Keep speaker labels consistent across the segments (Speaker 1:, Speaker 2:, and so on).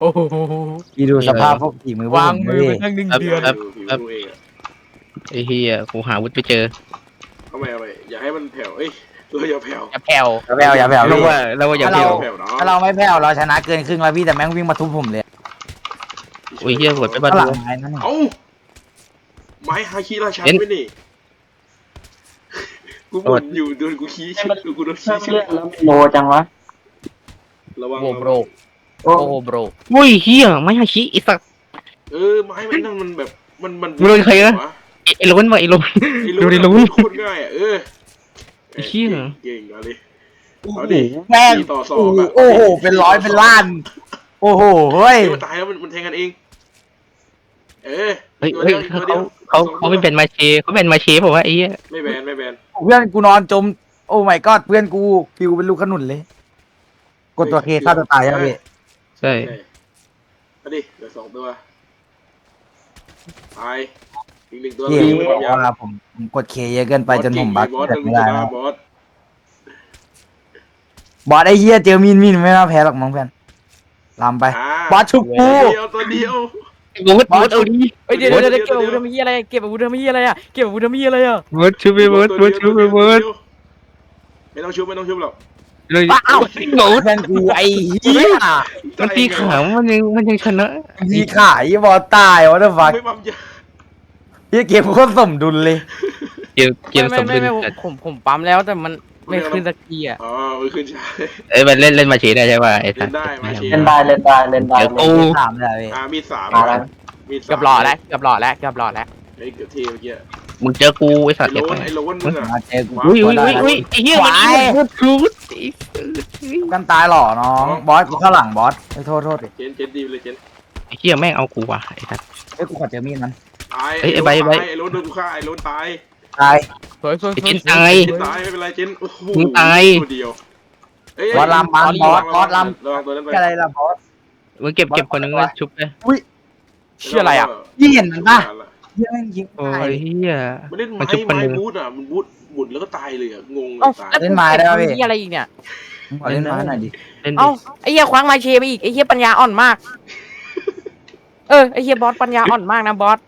Speaker 1: โอ้โห
Speaker 2: พี่ดูสภาพพวกฝีมือพวก
Speaker 1: วาง
Speaker 2: ผม
Speaker 1: มือ
Speaker 2: ดิ
Speaker 1: ไปตั้งหนึ่งเดือน
Speaker 3: ดูผิวดูเองอะ
Speaker 4: ไอ้เฮียกูหาวุฒิไปเจอ
Speaker 3: ทำไมทำไมอย่าให้มันแผ่วเอ้ยเราอย่าแผ่ว
Speaker 1: อย่าแผ่ว
Speaker 2: อย่าแผ่วอย่าแผ่ว
Speaker 4: เรา
Speaker 2: พี่
Speaker 4: ว่าเราว่าอย่า
Speaker 2: ถ้า
Speaker 4: เที่
Speaker 2: เรา
Speaker 4: ยว
Speaker 3: แผ่วเนาะ
Speaker 2: ถ้าเราไม่แผ่วเราชนะเกินครึ่งแล้วพี่แต่แม่งวิ่งมาทุบผมเลย
Speaker 4: โอ้ยเฮียหวดไปบ้าน
Speaker 2: ข้างหลัง
Speaker 4: ดู
Speaker 2: ไม้นั่นน่ะ
Speaker 3: เอ้าไม้ฮาคิราชัน
Speaker 4: เห็น
Speaker 3: ไม่นี่กูบ่นอยู่โดนกูขี้ชิบกูโดนขี้ชิบ
Speaker 5: โลจังวะ
Speaker 3: ระวัง
Speaker 1: โอ้โบร
Speaker 5: โอ้
Speaker 1: โอ้โหโบร
Speaker 4: อุ้ยเฮียไม่ฮาชิไอ้สัก
Speaker 3: เออไม้มันนั่นมันแบบมันมัน
Speaker 4: มึงโดนใครนะ
Speaker 3: ว
Speaker 4: ไอ้ไอ้ล้นวะไอ้ล้น
Speaker 3: ไอ้
Speaker 4: ดูดิ
Speaker 3: ลุ้
Speaker 4: ลุ้
Speaker 3: น
Speaker 4: น
Speaker 3: โคตรง่ายอะเออ
Speaker 4: ไอ้เหี้ย
Speaker 3: เก่งเอาดิ
Speaker 2: โอ้
Speaker 3: เอา
Speaker 2: โห
Speaker 3: ดิ
Speaker 2: แม่ง
Speaker 3: สี่ต่อสอ
Speaker 2: โอ้
Speaker 3: ง
Speaker 2: โห
Speaker 3: อะ
Speaker 2: โอ้โห เป็นร้อยเป็นล้าน โอ้โห เฮ้ย
Speaker 3: เฮ้ยมันตายแล้วมันมันแทงกันเอง เออ
Speaker 4: เฮ้ย
Speaker 3: ตัว
Speaker 4: เฮ้ย
Speaker 3: ดียว
Speaker 4: เขา
Speaker 3: ตัวดียว
Speaker 4: เขา
Speaker 3: สอง
Speaker 4: เขาไม่เป็นมาเชเขาเป็นมาเชผมว่าไอ้เหี้ย
Speaker 3: ไม่แบนไม่แบน
Speaker 2: เพื่อนกูนอนจม โอ้ my god เพื่อนกูฟิวเป็นลูกขนุนเลย กดตัวเคฆ่าตัวตายยังพี่
Speaker 4: ใช่
Speaker 3: ใช่เอาดิเหลือสองตัวตายอีกหนึ่งตัว
Speaker 2: พี่
Speaker 3: เหลือไม่
Speaker 2: บ
Speaker 3: ค
Speaker 2: อ
Speaker 3: วากมยาว
Speaker 2: ว่าผมผมกดเคเยอะเกินไปจนผมบัก
Speaker 3: บอส
Speaker 2: เกิ
Speaker 3: เก่
Speaker 2: ด
Speaker 3: ง
Speaker 2: ไม่
Speaker 3: ไง
Speaker 2: ได้
Speaker 3: บอส
Speaker 2: นะ
Speaker 3: บอส
Speaker 2: บอสไอ้เหี้ยเจอมีนมีนไม่น่าแพ้หรอกมั้งเพื่อนลำไป
Speaker 3: อ่า
Speaker 2: บอสชุบกู
Speaker 3: ตัวเดียวตัวเดียว
Speaker 4: วุฒิวุฒิเอาดิ
Speaker 1: เฮ้ยเดี๋ยว
Speaker 3: เดี๋
Speaker 1: เดี๋
Speaker 3: ย
Speaker 1: ยววเดี๋ยว
Speaker 3: เดี๋
Speaker 1: เก็
Speaker 3: ยว
Speaker 1: บอาวุธทำเหี้ยอะไรเก็บอาวุธทำเหี้ยอะไรอะเก็บอาวุธทำเหี้ยอะไรอะ
Speaker 4: วุฒิชูไปวุฒิวุฒิชูไปวุฒิ
Speaker 3: ไม่ต้องชุบไม่ต้องชุบหรอก
Speaker 4: เลย
Speaker 2: อ้าว
Speaker 4: โง่
Speaker 2: เพื่อนกูไอ้เหี้ย
Speaker 4: มันตีขาวมันยังมันยังชนะ
Speaker 2: มีขายบอสตายวะเดฟัก
Speaker 3: ไม่ปั๊มยา
Speaker 2: พี่เกมโคตรสมดุลเลย
Speaker 4: เกมเกม
Speaker 1: ไม่
Speaker 4: สม
Speaker 1: ไม่
Speaker 4: ดุล
Speaker 1: ไม่ไม่ผมผมปั๊มแล้วแต่มันไม่ขึ้นสักทีอะ
Speaker 3: อ๋อไม่ขึ้นใช่
Speaker 4: เอ้ยมันเล่นเล่นมาเชได้ใช่ป่ะไอ้สั
Speaker 3: เล่
Speaker 4: ส
Speaker 3: นได้มาเชีย
Speaker 5: เล่นได้เล่นได้เล่นได้
Speaker 4: เดี๋ยว
Speaker 5: เล่น
Speaker 4: กู
Speaker 5: ได้
Speaker 2: สามเลยพี่
Speaker 3: อ่ามีดสาม
Speaker 5: มาแล้ว
Speaker 3: มีดสาม
Speaker 1: เกือบหล่อแล้วเกือบหล่อแล้วเกือบหล่อแล้ว
Speaker 3: ไอ้เกือบเทเมื่อกี้
Speaker 4: มึงเจอกูไอ้สั
Speaker 3: ไอ้
Speaker 4: สเด็ก
Speaker 3: โล
Speaker 4: ไป
Speaker 3: นไอ้โลนมึงอะ
Speaker 2: มาเจอกู
Speaker 4: อุ้ยอุ้ยอุ้ยอุ้ยไอ้เหี้ยมันวุฒิวุฒิ
Speaker 2: กันตายหล่อน้องบอสกูข้างหลังบอสไอ้ยโทษโทษดิ
Speaker 3: เจนเจนดีเลยเจน
Speaker 4: ไอ้เหี้ยแม่งเอากูว่ะไอ้สัส
Speaker 2: เอ้ยกูขอเจอมีดมัน
Speaker 3: ตาย
Speaker 4: เฮ้ยไอ้ใบไอ้ใบ
Speaker 3: ไอ้โลนโดนกูฆ่าไอ้โลนตาย
Speaker 2: ตาย
Speaker 1: สวยสวยสวย
Speaker 4: ไอ้เจนตาย
Speaker 3: เจนตายไม่เป็นไรเจนโอ้โห
Speaker 4: มึงตาย
Speaker 3: ตัวเดียวเอ้ย
Speaker 2: บอสลำมันบอสบอสล
Speaker 3: ระวังตัวนั้นไปำ
Speaker 2: อะไรล่ะบอส
Speaker 4: มึงเก็บเก็บคนนึงเลยชุบเลย
Speaker 1: เชื่ออะไรอะ
Speaker 2: ยี่เห็นมันปะ ยี่แม่งยิง
Speaker 4: โอ้
Speaker 2: ตาย
Speaker 4: ยเหี้ย
Speaker 3: มันเล่น
Speaker 4: มัน
Speaker 3: ไม้
Speaker 4: ชุบคน
Speaker 3: ไม้
Speaker 4: หนึ่ง
Speaker 3: บูทอะมันบูทหมุนแล้วก็ตายเลยอะงงเล
Speaker 1: เอ้าย
Speaker 3: ตาย
Speaker 1: แล้วกูเก็บเหี้ยอะไรอีกเนี่ย
Speaker 2: มึงขอเล่นไม้หน่อยดิ
Speaker 4: เล่นดิ
Speaker 1: เอ้าไอ้เหี้ยคว้างมาเชไปอีกไอ้เหี้ยปัญญาอ่อนมาก เออไอ้เหี้ยบอสปัญญาอ่อนมากนะบอส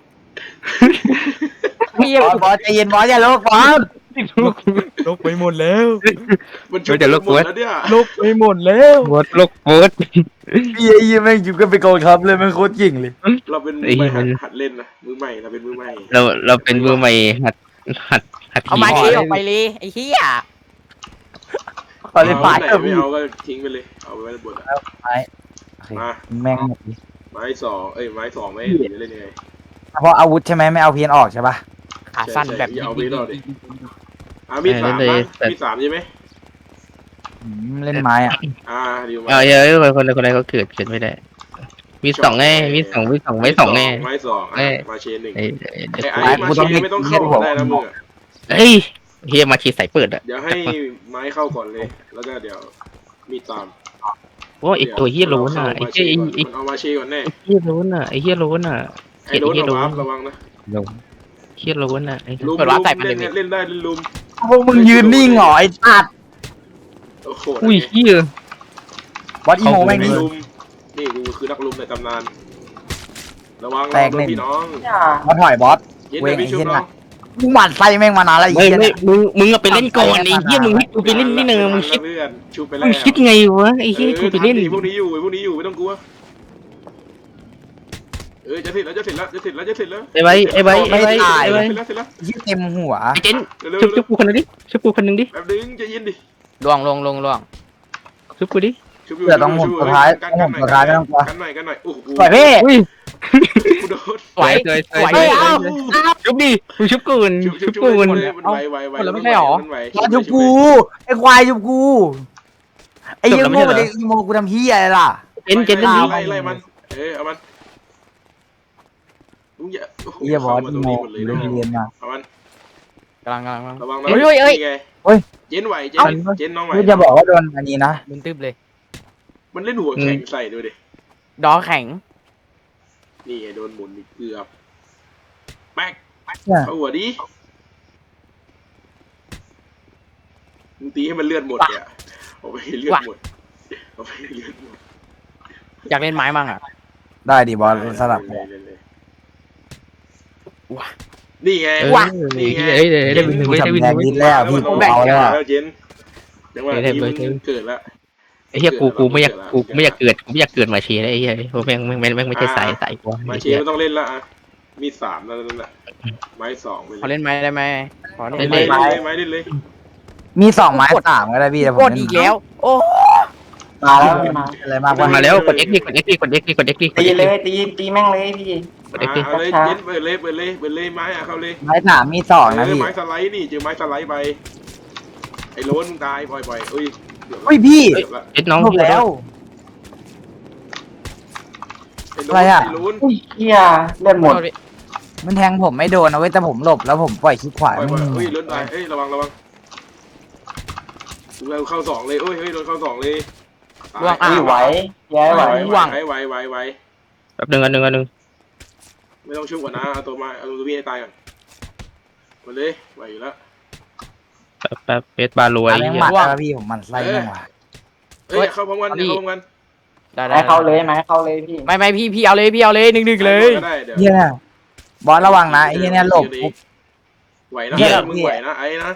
Speaker 1: ไอ้เหี้ย
Speaker 2: บอสบอสใจเย็นบอสอย่าโลกบอส
Speaker 1: ลบไปหมดแล้ว
Speaker 3: มันชุบหมดแล้วเนี่ย
Speaker 1: ลบไปหมดแล้ว
Speaker 4: วดลกวด
Speaker 2: พี่ไอ้ยี่แม่งอยู่กันไปนกองทัพเลยแม่งโคตรเก่งเลย
Speaker 3: เราเป็นมื
Speaker 4: ไอ้
Speaker 3: อให
Speaker 4: เหี้
Speaker 3: ม่
Speaker 4: ย
Speaker 3: หั
Speaker 4: มั
Speaker 3: ด
Speaker 4: น
Speaker 3: หัดเล่นนะมือใหม่เราเป็นมือใหม่
Speaker 4: เราเราเป็นมือใหม่หัดหัดหัด
Speaker 1: เอามาเชออกไปเลยไอ้เหี้ย
Speaker 2: ขอเล่นไม้
Speaker 3: ไหน
Speaker 2: เถอะ
Speaker 3: ไม่
Speaker 2: พี่
Speaker 3: เอาก็ทิ้งไปเลยเอาไปไว้บน
Speaker 2: ไม้โอเค
Speaker 3: มา
Speaker 2: แม่งหมดดิ
Speaker 3: ไม้สองเอ้ยไม้สองไม่จะเล่นยังไง
Speaker 2: เพราะอาวุธใช่ไหมไม่เอาเพียนออกใช่ปะ
Speaker 1: ขาสั้นแบบ
Speaker 3: อย่าเอาไปรอดดิอ่ามีสามนะมีสามใช่ไหม
Speaker 2: อืมเล่นไม้อะ
Speaker 3: อ่าดีมา
Speaker 4: เอาเยอะคนคนใดเขาเกิดเกิดไม่ได้ มีสองไงมีสองมีสองไม่สองไง
Speaker 3: ไม้สองมาเชนหนึ่ง
Speaker 4: ไอ้
Speaker 3: ไอ้ไอ้มาเชนไม่ต้องเข้าได้แล้วมึง
Speaker 4: เฮ้ยเฮียมาชีใส่เปิดอะ
Speaker 3: เดี๋ยวให้ไม้เข้าก่อนเลย แล้วก็เดี๋ยวมีตาม
Speaker 4: ว่าไอ้ตัวเฮียโลนอะไอ้เฮียไอ้
Speaker 3: เอามาเชก่อนแน่
Speaker 4: เฮียโลนอะไอ้เฮียโลนอะ
Speaker 3: ไอ้โดนระวังระวังนะ
Speaker 4: เฮียโลนอะไอ้
Speaker 3: ลุมเล่นเล่นได้เล่นลุม
Speaker 2: พวกมึงยืนนิ่งเหรอไอ้ตัด
Speaker 3: โอ้โห
Speaker 4: อุ้ยเฮีย
Speaker 2: บอสอีโมแม่ง
Speaker 3: ไม่
Speaker 2: นี่
Speaker 3: ลุมนี่กูคือนักลุมในตำนานระวัง
Speaker 2: แต
Speaker 3: ระ
Speaker 2: ก
Speaker 3: วัง
Speaker 2: หนึ่ง
Speaker 3: พี่น้อง
Speaker 2: บอสถอยบอส
Speaker 3: เย็นเดี๋ยวพี่ชุบน้อง
Speaker 2: มึงหมั่นไส้แม่งมานานแล้วไอ้
Speaker 4: ไม่
Speaker 2: เหี้ย
Speaker 4: ไม่
Speaker 2: เนี่ย
Speaker 4: มึงมึงไปเล่นก่อนไอ้เฮียมึงให้กูไปเล่นนี่เนอะมึงคิด
Speaker 3: เพื่อนชุบไปแล้
Speaker 4: มึ
Speaker 3: ว
Speaker 4: งคิดไงวะไอ้เฮียกูไปเล่น
Speaker 3: พวกนี้อยู่พวกนี้อยู่ไม่ต้องกลัวเออจะเสร็จแล้วจะเสร็จแล้วจะเสร็จแล้วจะเสร็จแล้ว
Speaker 4: ไอ้ใบไอ้ใบไอ้ใบไอ้ใบ
Speaker 3: เสร็จแล้วเสร็จแล้ว
Speaker 2: ยี่เต็มหัว
Speaker 4: ไอ้เจน
Speaker 3: เร็ว
Speaker 4: ชุบชุบกูคนนึงดิชุบกูคนนึงดิ
Speaker 3: แป๊บนึงจะยินดิ
Speaker 1: ล่วงลงลงล่วง
Speaker 4: ชุบกูดิ
Speaker 3: ชุบ
Speaker 2: เดี๋ยวต้องหมุนสุดท้ายต้องหมุนสุดท้ายไม่ต้องกลัว
Speaker 3: กันหน่อยกันหน่อยโอ้โห
Speaker 2: ปล่อยพี่
Speaker 4: อุ้ย
Speaker 3: กูโดน
Speaker 1: สวย
Speaker 4: สวยสวย
Speaker 1: สวย
Speaker 4: สวย
Speaker 1: เอ้า
Speaker 4: ชุบดิกูชุบกูน
Speaker 3: ชุบชุ
Speaker 4: ชุ
Speaker 3: บบชุบ
Speaker 4: กูน
Speaker 3: มันไวไวไวมันไหว
Speaker 2: บอสยุบกูไอ้ควายยุบกูไอ้ยี่โมไอ้อีโมกูทำเฮียอะไรล่ะ
Speaker 4: เจนเจนเล่นดิ
Speaker 3: ไล่ไล่มันเออเอามัน มึงอย่าโโห
Speaker 2: เฮียบอส
Speaker 3: เข้า
Speaker 2: อี
Speaker 3: มาตรง
Speaker 2: โม
Speaker 3: นี้หมดเลย
Speaker 2: เล่น
Speaker 3: นะ
Speaker 2: เรียนมา
Speaker 3: เอามัน
Speaker 1: กำลังกำลังกำลัง
Speaker 3: ระวังนะ
Speaker 1: เฮ้ยเฮ้ยเฮ้ย
Speaker 3: นี่ไง
Speaker 2: เฮ้ย
Speaker 3: เจนไหวเจ
Speaker 2: เอ้า
Speaker 3: นเจนน้องไหว
Speaker 2: พี่จะบอกว่าโดนอันนี้นะ
Speaker 1: มึนตึ๊บเลย
Speaker 3: มันเล่นหัวแข็งใส่ดูดิ
Speaker 1: ดอแข็ง
Speaker 3: นี่ไงโดนหมุนอีกเกือบแป๊ก
Speaker 2: เนี่ย
Speaker 3: เอาหัวดิมึงตีให้มันเลือดหมดเนี่ยเอาไปให้เลือดหมดเอาไปให้เลือดหมด
Speaker 1: อยากเล่นไม้มั่งอะ
Speaker 2: ได้ดิบอสสลับ
Speaker 3: เลยเลยเลย
Speaker 1: ว้า
Speaker 3: นี่ไง
Speaker 4: เออ
Speaker 1: ว่ะ
Speaker 3: นี่ไง
Speaker 4: เฮ้ยเฮ้ยได้วินหนึ่ง
Speaker 2: กู
Speaker 4: เว้ยได้วิน
Speaker 2: ทำ
Speaker 4: ห
Speaker 2: แด
Speaker 4: นึ่
Speaker 2: ง
Speaker 4: ง
Speaker 2: นิ
Speaker 4: เว้ย
Speaker 2: ดแล้วพี่ผม
Speaker 3: แบ่ง
Speaker 2: เอา
Speaker 3: แล้
Speaker 2: แล้ว
Speaker 3: วเจนจังหวะ
Speaker 4: ได้
Speaker 3: นี้
Speaker 4: ได้
Speaker 3: มัน
Speaker 4: ได้
Speaker 3: เกิดแล้ว
Speaker 4: ไอ้เหี้ยกูกูไม่อยากกูไม่อยากเกิดกูไม่อยากเกิดมาเชียร์ไอ้เหี้ยเพราะแม่งแม่งแม่งแม่งไม่ใช่สายสายกู
Speaker 3: มา
Speaker 4: ไอ้
Speaker 3: เช
Speaker 4: เหี้ย
Speaker 3: ไม่ต้องเล่นละอะมีสามแล้วนั่นแหละไม้สองไป
Speaker 1: ขอเล่นไม้ได้ไหมขอ
Speaker 3: เล่
Speaker 1: เล่
Speaker 3: น
Speaker 1: น
Speaker 3: เล
Speaker 1: ไม้
Speaker 3: ยไม้เล่นเลย
Speaker 2: มีสองไม้สามก็ได้พี่แต่ผม
Speaker 1: กดอีกแล้ว โอ้
Speaker 5: มาแล้วมา
Speaker 2: อะไรมากกว่า
Speaker 4: มาแล้วกด X ดิกด X ดิกด X ดิกด X ดิกด
Speaker 5: ตี
Speaker 4: X
Speaker 5: เล
Speaker 4: ดิ
Speaker 5: ยตีตีแม่งเลยพี่
Speaker 4: กด X ดิ
Speaker 3: เอาเลยเจนเปิดเลยเปิดเลยเปิดเลยไม้อะเข้าเลย
Speaker 2: ไม้สามมีสองนะ
Speaker 3: เออ
Speaker 2: พี่
Speaker 3: ไม้สไลด์นี่เจอไม้สไลด์ไปไอ้โล้นมึงตายปล่อยปล่อยเอ้ยเดี๋ยวละ
Speaker 2: เฮ้ยพี่
Speaker 3: เดี๋ยวละ
Speaker 4: เอ็ดน้อง
Speaker 2: จบแล้ว
Speaker 3: ไอ้โล้
Speaker 2: อะไร
Speaker 3: น
Speaker 2: อะ
Speaker 3: ไอ้โล้น
Speaker 5: อุ้ยเฮียเลือดหมด
Speaker 2: มันแทงผมไม่โดนนะเว้ยแต่ผมหลบแล้วผมปล่อยคลิกขวา
Speaker 3: ปล่อย
Speaker 2: ไม่
Speaker 3: ปล่อย
Speaker 2: มี
Speaker 3: เฮ้ยโล้นตายเอ้ยระวังระวังเราเข้าสองเลยโอ้ยเฮ้ยโดนเข้าสองเลยตาย
Speaker 1: ล่วงอะ
Speaker 5: อุ้ยไหวแย่ไหว
Speaker 3: ไหวไหวไหวไหว
Speaker 4: แป๊บนึงอันนึงอันนึง
Speaker 3: ไม่ต้องชุบก่อนนะเอาตัวมาเอาตัวพี่ให้ตายก่อนมาเลยไหวอยู่แล้ว
Speaker 4: แป๊บแป๊บเฟสบาร์รวย
Speaker 2: อะไร
Speaker 4: เหี้ย
Speaker 2: หมัดแล้วพี่ผมมันไส้แม่งว่ะ
Speaker 3: เอ้ยเข้าพร้อมกันเข้าพร้อมกัน
Speaker 1: ได้ได้
Speaker 5: ให้เข้าเลยไหมเข้าเลยพี่
Speaker 1: ไม่ไม่พี่พี่เอาเลยพี่เอาเลยหนึ่งหนึ่งเลย
Speaker 3: ก็ได้เดี๋ยว
Speaker 2: เฮียบอสระวังนะไอ้เฮียเนี่ยหลบปุ๊บ
Speaker 3: ไหวนะ
Speaker 2: เหี้ย
Speaker 3: มึงไหวนะไอ้นะ